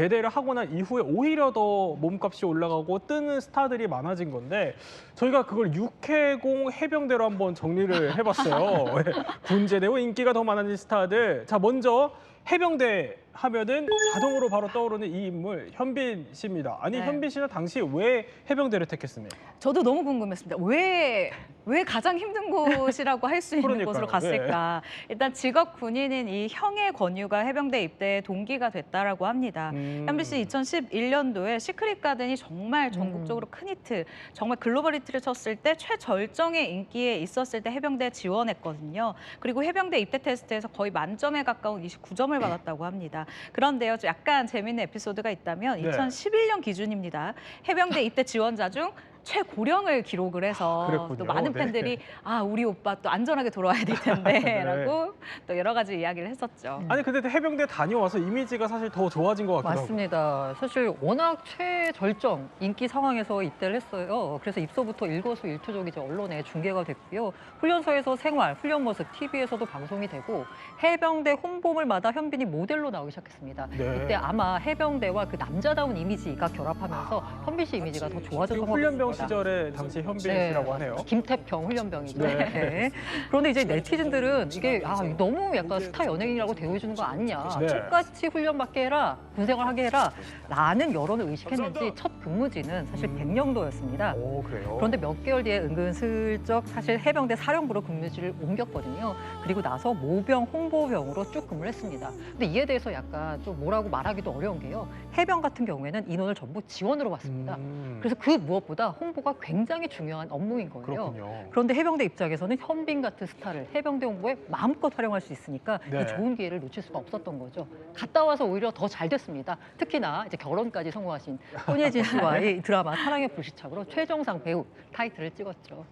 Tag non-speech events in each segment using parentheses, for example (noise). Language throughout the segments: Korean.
제대를 하고 난 이후에 오히려 더 몸값이 올라가고 뜨는 스타들이 많아진 건데 저희가 그걸 육해공 해병대로 한번 정리를 해봤어요. (laughs) 예, 군제대고 인기가 더 많아진 스타들. 자 먼저 해병대 하면은 자동으로 바로 떠오르는 이 인물 현빈 씨입니다. 아니 네. 현빈 씨는 당시 왜 해병대를 택했습니까? 저도 너무 궁금했습니다. 왜, 왜 가장 힘든 곳이라고 할 수 있는 그러니까요. 곳으로 갔을까? 일단 직업 군인인 이 형의 권유가 해병대 입대의 동기가 됐다라고 합니다. 음. 현빈 씨 2011년도에 시크릿 가든이 정말 전국적으로 큰 히트, 정말 글로벌 히트를 쳤을 때 최절정의 인기에 있었을 때 해병대에 지원했거든요. 그리고 해병대 입대 테스트에서 거의 만점에 가까운 29점 을 받았다고 합니다. 그런데요, 좀 약간 재밌는 에피소드가 있다면 네. 2011년 기준입니다. 해병대 입대 지원자 중 최고령을 기록을 해서 그랬군요. 또 많은 네. 팬들이 아 우리 오빠 또 안전하게 돌아와야 될 (laughs) 네. 텐데라고 또 여러 가지 이야기를 했었죠. 아니 근데 해병대 다녀와서 이미지가 사실 더 좋아진 것 같기도 하고. 맞습니다. 사실 워낙 최절정 인기 상황에서 입대를 했어요. 그래서 입소부터 일거수일투족 이제 언론에 중계가 됐고요. 훈련소에서 생활, 훈련 모습 TV에서도 방송이 되고 해병대 홍보물마다 현빈이 모델로 나오기 시작했습니다. 네. 이때 아마 해병대와 그 남자다운 이미지가 결합하면서 현빈 씨 이미지가 더 좋아졌던 것 같습니다. 시절에 당시 현빈 네, 씨라고 하네요. 김태평 훈련병이죠. 네. 네. 그런데 이제 네티즌들은 이게 아, 너무 약간 스타 연예인이라고 대우해주는 거 아니냐. 네. 똑같이 훈련받게 해라. 군생활 하게 해라. 라는 여론을 의식했는지 첫 근무지는 사실 음. 백령도였습니다. 오 그래요. 그런데 몇 개월 뒤에 은근슬쩍 사실 해병대 사령부로 근무지를 옮겼거든요. 그리고 나서 모병 홍보병으로 쭉 근무를 했습니다. 근데 이에 대해서 약간 좀 뭐라고 말하기도 어려운 게요. 해병 같은 경우에는 인원을 전부 지원으로 받습니다. 음, 그래서 그 무엇보다 홍보가 굉장히 중요한 업무인 거예요. 그렇군요. 그런데 해병대 입장에서는 현빈 같은 스타를 해병대 홍보에 마음껏 활용할 수 있으니까 네. 이 좋은 기회를 놓칠 수가 없었던 거죠. 갔다 와서 오히려 더 잘 됐습니다. 특히나 이제 결혼까지 성공하신 (laughs) 손예진 씨와의 드라마 사랑의 불시착으로 최정상 배우 타이틀을 찍었죠.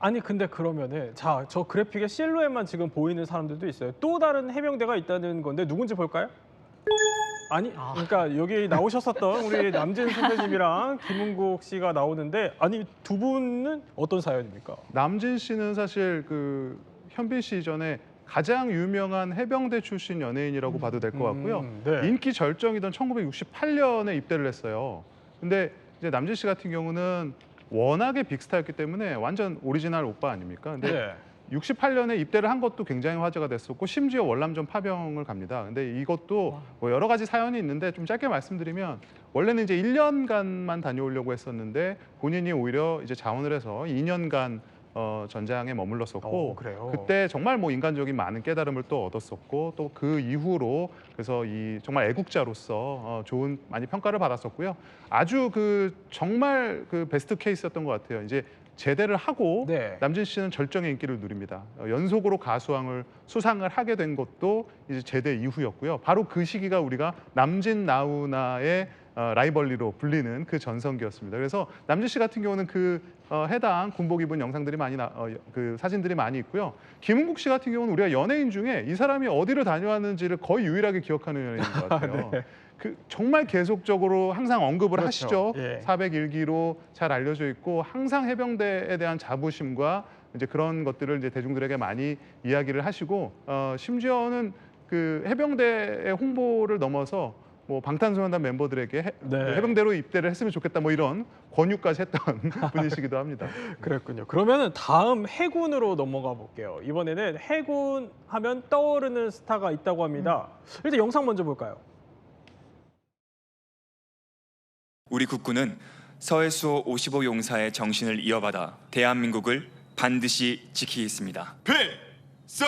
아니 근데 그러면은 자 저 그래픽에 실루엣만 지금 보이는 사람들도 있어요. 또 다른 해병대가 있다는 건데 누군지 볼까요? 아니 아. 그러니까 여기 나오셨었던 우리 남진 선배님이랑 김은국 씨가 나오는데 아니 두 분은 어떤 사연입니까? 남진 씨는 사실 그 현빈 씨 이전에 가장 유명한 해병대 출신 연예인이라고 봐도 될 것 같고요. 음, 네. 인기 절정이던 1968년에 입대를 했어요. 근데 이제 남진 씨 같은 경우는 워낙에 빅스타였기 때문에 완전 오리지널 오빠 아닙니까? 근데 네. 68년에 입대를 한 것도 굉장히 화제가 됐었고 심지어 월남전 파병을 갑니다. 근데 이것도 뭐 여러 가지 사연이 있는데 좀 짧게 말씀드리면 원래는 이제 1년간만 다녀오려고 했었는데 본인이 오히려 이제 자원을 해서 2년간 어, 전장에 머물렀었고 어. 그때 정말 뭐 인간적인 많은 깨달음을 또 얻었었고 또 그 이후로 그래서 이 정말 애국자로서 어, 좋은 많이 평가를 받았었고요. 아주 그 정말 그 베스트 케이스였던 것 같아요. 이제 제대를 하고 네. 남진 씨는 절정의 인기를 누립니다. 어, 연속으로 가수왕을 수상을 하게 된 것도 이제 제대 이후였고요. 바로 그 시기가 우리가 남진 나우나의 어, 라이벌리로 불리는 그 전성기였습니다. 그래서 남진 씨 같은 경우는 그 어, 해당 군복 입은 영상들이 많이 나, 어, 그 사진들이 많이 있고요. 김은국 씨 같은 경우는 우리가 연예인 중에 이 사람이 어디를 다녀왔는지를 거의 유일하게 기억하는 연예인인 것 (laughs) 같아요. 그 정말 계속적으로 항상 언급을 그렇죠. 하시죠. 예. 401기로 잘 알려져 있고 항상 해병대에 대한 자부심과 이제 그런 것들을 이제 대중들에게 많이 이야기를 하시고 어, 심지어는 그 해병대의 홍보를 넘어서 뭐 방탄소년단 멤버들에게 해, 네. 해병대로 입대를 했으면 좋겠다 뭐 이런 권유까지 했던 (laughs) 분이시기도 합니다. 그랬군요. 그러면은 다음 해군으로 넘어가 볼게요. 이번에는 해군 하면 떠오르는 스타가 있다고 합니다. 일단 영상 먼저 볼까요? 우리 국군은 서해수호 55 용사의 정신을 이어받아 대한민국을 반드시 지키겠습니다. 필승!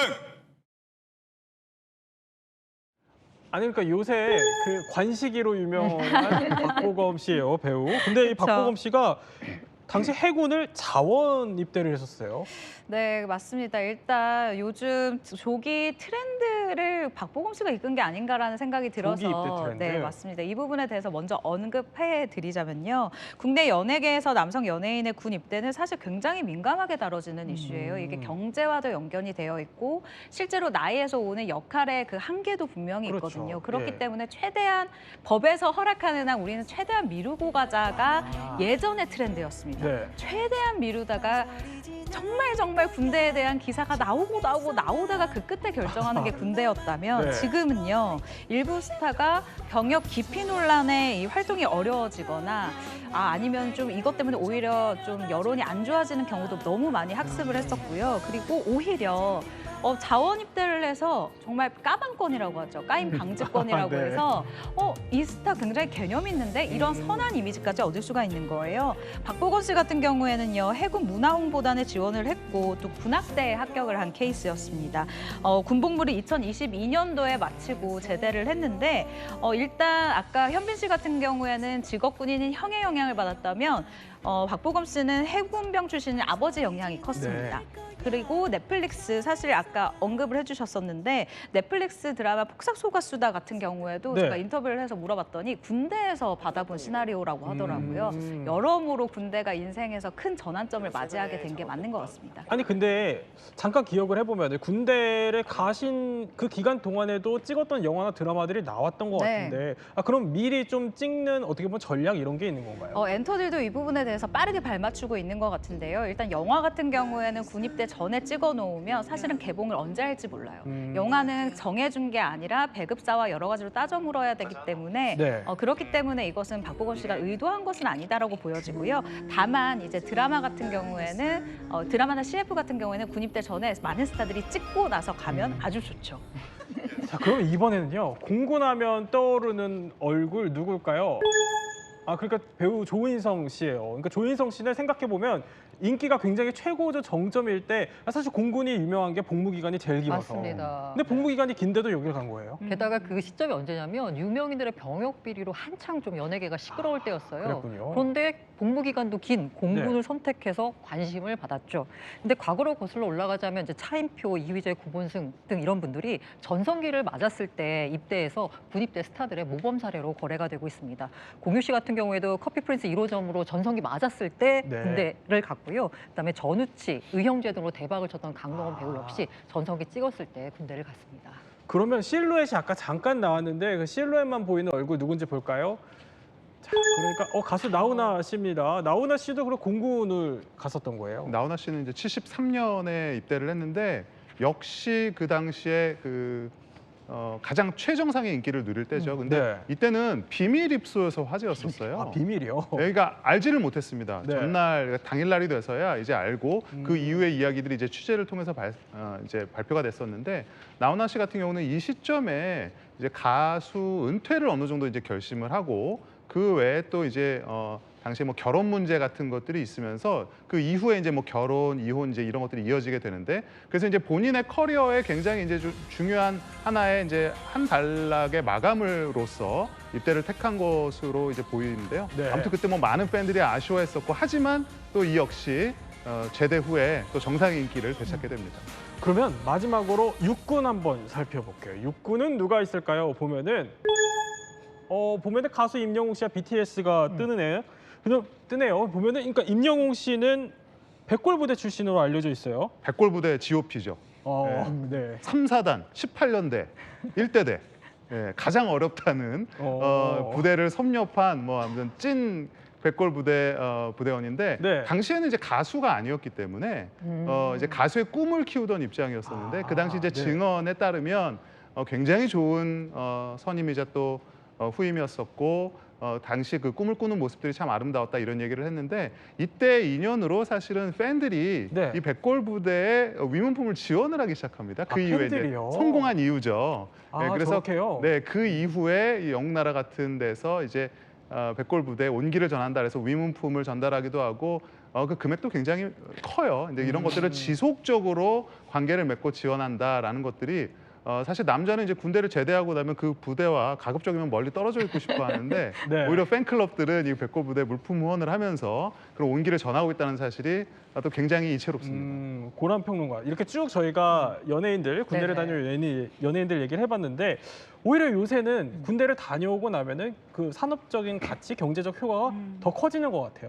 아니 그러니까 요새 그 관식이로 유명한 (laughs) 박보검 씨예요 배우. 근데 이. 박보검 씨가 당시 해군을 자원 입대를 했었어요. 네, 맞습니다. 일단 요즘 조기 트렌드를 박보검 씨가 이끈 게 아닌가라는 생각이 들어서 입대 트렌드. 네, 맞습니다. 이 부분에 대해서 먼저 언급해 드리자면요. 국내 연예계에서 남성 연예인의 군 입대는 사실 굉장히 민감하게 다뤄지는 이슈예요. 이게 음. 경제와도 연결이 되어 있고 실제로 나이에서 오는 역할의 그 한계도 분명히 그렇죠. 있거든요. 그렇기 예. 때문에 최대한 법에서 허락하는 한 우리는 최대한 미루고 가자가 아. 예전의 트렌드였습니다. 네. 최대한 미루다가 정말 정말 군대에 대한 기사가 나오고 나오고 나오다가 그 끝에 결정하는 게 (laughs) 군대였다면 네. 지금은요 일부 스타가 병역 기피 논란에 이 활동이 어려워지거나 아 아니면 좀 이것 때문에 오히려 좀 여론이 안 좋아지는 경우도 너무 많이 학습을 했었고요 그리고 오히려 어, 자원 입대를 해서 정말 까방권이라고 하죠. 까임 방지권이라고 (laughs) 네. 해서 어, 이 스타 굉장히 개념 있는데 이런 선한 이미지까지 얻을 수가 있는 거예요. 박보건 씨 같은 경우에는요 해군 문화 홍보단에 지원을 했고 또 군악대에 합격을 한 케이스였습니다. 어, 군복무를 2022년도에 마치고 제대를 했는데 어, 일단 아까 현빈 씨 같은 경우에는 직업 군인인 형의 영향을 받았다면 어, 박보검 씨는 해군병 출신인 아버지 영향이 컸습니다. 그리고 넷플릭스 사실 아까 언급을 해주셨었는데 넷플릭스 드라마 폭삭 속았수다 같은 경우에도 네. 제가 인터뷰를 해서 물어봤더니 군대에서 받아본 시나리오라고 하더라고요. 음. 여러모로 군대가 인생에서 큰 전환점을 맞이하게 된 게 맞는 것 같습니다. 아니 근데 잠깐 기억을 해보면 군대를 가신 그 기간 동안에도 찍었던 영화나 드라마들이 나왔던 것 네. 같은데 아 그럼 미리 좀 찍는 어떻게 보면 전략 이런 게 있는 건가요? 어, 엔터들도 이 부분에 대해서 빠르게 발맞추고 있는 것 같은데요. 일단 영화 같은 경우에는 군입대 전에 찍어 놓으면 사실은 개봉을 언제 할지 몰라요. 음. 영화는 정해준 게 아니라 배급사와 여러 가지로 따져 물어야 되기 때문에 네. 어, 그렇기 때문에 이것은 박보건 씨가 의도한 것은 아니다라고 보여지고요. 다만 이제 드라마 같은 경우에는 어, 드라마나 CF 같은 경우에는 군입대 전에 많은 스타들이 찍고 나서 가면 음. 아주 좋죠. 자 그럼 이번에는요 공군하면 떠오르는 얼굴 누굴까요? 아 그러니까 배우 조인성 씨예요. 그러니까 조인성 씨는 생각해 보면 인기가 굉장히 최고조 정점일 때 사실 공군이 유명한 게 복무 기간이 제일 길어서. 맞습니다. 근데 복무 기간이 긴데도 여기를 간 거예요. 게다가 그 시점이 언제냐면 유명인들의 병역 비리로 한창 좀 연예계가 시끄러울 때였어요. 그랬군요. 그런데 복무 기간도 긴 공군을 네. 선택해서 관심을 받았죠. 근데 과거로 거슬러 올라가자면 이제 차인표, 이휘재, 구본승 등 이런 분들이 전성기를 맞았을 때 입대해서 군입대 스타들의 모범 사례로 거래가 되고 있습니다. 공유 씨 같은 경우에도 커피 프린스 1호점으로 전성기 맞았을 때 네. 군대를 갔고요. 그다음에 전우치, 의형제 등으로 대박을 쳤던 강동원 아. 배우 역시 전성기 찍었을 때 군대를 갔습니다. 그러면 실루엣이 아까 잠깐 나왔는데 그 실루엣만 보이는 얼굴 누군지 볼까요? 자, 그러니까 어 가수 나훈아 씨입니다. 나훈아 씨도 그럼 공군을 갔었던 거예요. 나훈아 씨는 이제 73년에 입대를 했는데 역시 그 당시에 그 어, 가장 최정상의 인기를 누릴 때죠. 근데 네. 이때는 비밀 입소여서 화제였었어요. 아 비밀이요. 여기가 알지를 못했습니다. 네. 전날 당일날이 돼서야 이제 알고 음. 그 이후의 이야기들이 이제 취재를 통해서 발, 어, 이제 발표가 됐었는데 나훈아 씨 같은 경우는 이 시점에 이제 가수 은퇴를 어느 정도 이제 결심을 하고 그 외에 또 이제 어, 당시에 뭐 결혼 문제 같은 것들이 있으면서 그 이후에 이제 뭐 결혼, 이혼 이제 이런 것들이 이어지게 되는데 그래서 이제 본인의 커리어에 굉장히 이제 주- 중요한 하나의 이제 한 단락의 마감으로서 입대를 택한 것으로 이제 보이는데요. 네. 아무튼 그때 뭐 많은 팬들이 아쉬워했었고 하지만 또 이 역시 어, 제대 후에 또 정상의 인기를 되찾게 됩니다. 그러면 마지막으로 육군 한번 살펴볼게요. 육군은 누가 있을까요? 보면은 어 보면은 가수 임영웅 씨와 BTS가 음. 뜨는 애. 그냥 뜨네요. 보면은 그러니까 임영웅 씨는 백골 부대 출신으로 알려져 있어요. 백골 부대 GOP죠. 어, 네. 3, 4단, 18년대, 1대대. 예, 가장 어렵다는 어. 어, 부대를 섭렵한 뭐 아무튼 찐 백골 부대 어, 부대원인데 네. 당시에는 이제 가수가 아니었기 때문에 어, 이제 가수의 꿈을 키우던 입장이었었는데 그 당시 이제 아, 네. 증언에 따르면 어, 굉장히 좋은 어, 선임이자 또 어, 후임이었었고 어, 당시 그 꿈을 꾸는 모습들이 참 아름다웠다 이런 얘기를 했는데 이때 인연으로 사실은 팬들이 네. 이 백골 부대에 위문품을 지원을 하기 시작합니다. 그 아, 이후에 이제 팬들이요? 성공한 이유죠. 아, 저렇게요? 네, 그 이후에 이 영나라 같은 데서 이제 어, 백골 부대 온기를 전한다 그래서 위문품을 전달하기도 하고 어, 그 금액도 굉장히 커요. 근데 이런 음. 것들을 지속적으로 관계를 맺고 지원한다라는 것들이 어, 사실 남자는 이제 군대를 제대하고 나면 그 부대와 가급적이면 멀리 떨어져 있고 싶어 하는데 (laughs) 네. 오히려 팬클럽들은 이 백골 부대 물품 후원을 하면서 그런 온기를 전하고 있다는 사실이 또 굉장히 이채롭습니다. 음, 고란 평론가 이렇게 쭉 저희가 연예인들 군대를 네네. 다니는 연예인, 연예인들 얘기를 해봤는데 오히려 요새는 군대를 다녀오고 나면은 그 산업적인 가치, 경제적 효과가 음. 더 커지는 것 같아요.